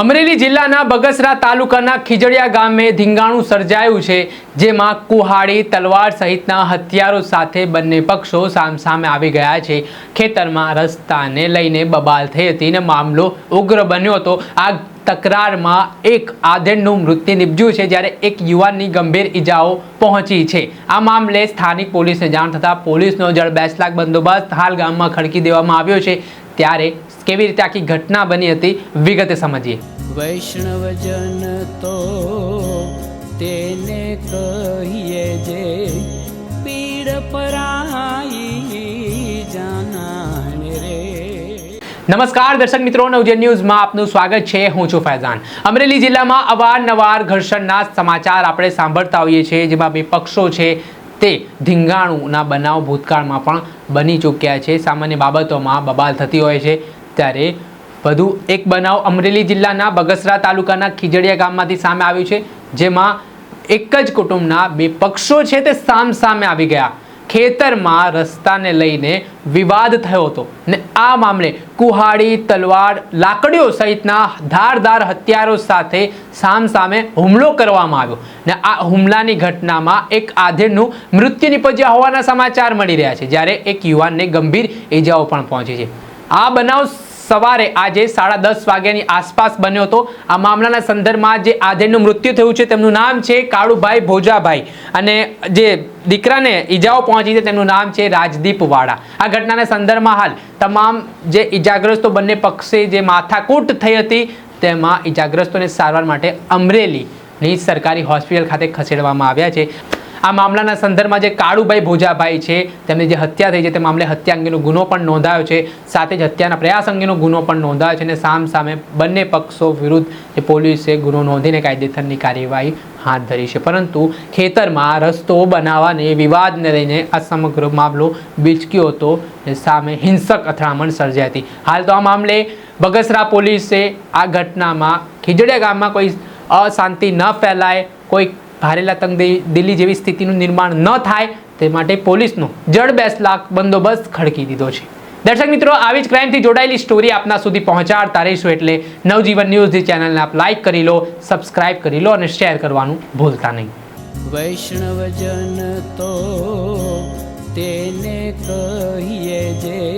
અમરેલી જિલ્લાના બગસરા તાલુકાના ખીજડીયા ગામે ધીંગાણું સર્જાયું છે, જેમાં કુહાડી, તલવાર સહિતના હથિયારો સાથે બંને પક્ષો સામસામે આવી ગયા છે. ખેતરમાં રસ્તાને લઈને બબાલ થઈ હતી અને મામલો ઉગ્ર બન્યો હતો. આ તકરારમાં એક આધેડનું મૃત્યુ નિપજ્યું છે, જ્યારે એક યુવાનની ગંભીર ઈજાઓ પહોંચી છે. આ મામલે સ્થાનિક પોલીસને જાણ થતાં પોલીસનો જળ બેસલાખ બંદોબસ્ત હાલ ગામમાં ખડકી દેવામાં આવ્યો છે. ત્યારે કેવી રીતે આખી ઘટના બની હતી, વિગતે સમજીએ. વૈષ્ણવજન તો તેને કહીએ જે નમસ્કાર દર્શક મિત્રો, નવજન ન્યૂઝમાં આપનું સ્વાગત છે. હું છું ફૈઝાન. અમરેલી જિલ્લામાં અવારનવાર ઘર્ષણના સમાચાર આપણે સાંભળતા હોઈએ છીએ, જેમાં બે પક્ષો છે તે ધીંગાણુના બનાવ ભૂતકાળમાં પણ બની ચૂક્યા છે. સામાન્ય બાબતોમાં બબાલ થતી હોય છે. ત્યારે વધુ એક બનાવ અમરેલી જિલ્લાના બગસરા તાલુકાના ખીજડીયા ગામમાંથી સામે આવ્યું છે, જેમાં એક જ કુટુંબના બે પક્ષો છે તે સામ સામે આવી ગયા. ખેતરમાં રસ્તાને લઈને વિવાદ થયો હતો ને આ મામલે કુહાડી, તલવાર, લાકડીઓ સહિતના ધારદાર હથિયારો સાથે સામ સામે હુમલો કરવામાં આવ્યો ને આ હુમલાની ઘટનામાં એક આધેડનું મૃત્યુ નિપજ્યા હોવાના સમાચાર મળી રહ્યા છે, જ્યારે એક યુવાનને ગંભીર ઇજાઓ પણ પહોંચી છે. આ બનાવ સવારે આજે સાડા દસ વાગ્યાની આસપાસ બન્યો હતો. આ મામલાના સંદર્ભમાં જે આધેડનું મૃત્યુ થયું છે તેમનું નામ છે કાળુભાઈ ભોજાભાઈ. અને જે દીકરાને ઈજાઓ પહોંચી છે તેમનું નામ છે રાજદીપ વાળા. આ ઘટનાના સંદર્ભમાં હાલ તમામ જે ઈજાગ્રસ્તો બંને પક્ષે જે માથાકૂટ થઈ હતી, તેમાં ઈજાગ્રસ્તોને સારવાર માટે અમરેલીની સરકારી હોસ્પિટલ ખાતે ખસેડવામાં આવ્યા છે. આ મામલાના સંદર્ભમાં જે કાળુભાઈ ભોજાભાઈ છે, તેમની જે હત્યા થઈ છે, તે મામલે હત્યા અંગેનો ગુનો પણ નોંધાયો છે. સાથે જ હત્યાના પ્રયાસ અંગેનો ગુનો પણ નોંધાયો છે અને સામ સામે બંને પક્ષો વિરુદ્ધ એ પોલીસે ગુનો નોંધીને કાયદેસરની કાર્યવાહી હાથ ધરી છે. પરંતુ ખેતરમાં રસ્તો બનાવવાને વિવાદને લઈને આ સમગ્ર મામલો બીચક્યો હતો સામે હિંસક અથડામણ સર્જાઈ હતી. હાલ તો આ મામલે બગસરા પોલીસે આ ઘટનામાં ખીજડે ગામમાં કોઈ અશાંતિ ન ફેલાય, કોઈ ભારેલા તંગ દિલ્હી જેવી સ્થિતિનું નિર્માણ ન થાય તે માટે પોલીસનો જડબેસ લાખ બંદોબસ્ત ખડકી દીધો છે. દર્શક મિત્રો, આવી જ ક્રાઇમથી જોડાયેલી સ્ટોરી આપના સુધી પહોંચાડતા રહીશું એટલે નવજીવન ન્યૂઝની ચેનલને આપ લાઇક કરી લો સબસ્ક્રાઇબ કરી લો અને શેર કરવાનું ભૂલતા નહીં. વૈષ્ણવજન તો તેને કહીએ જે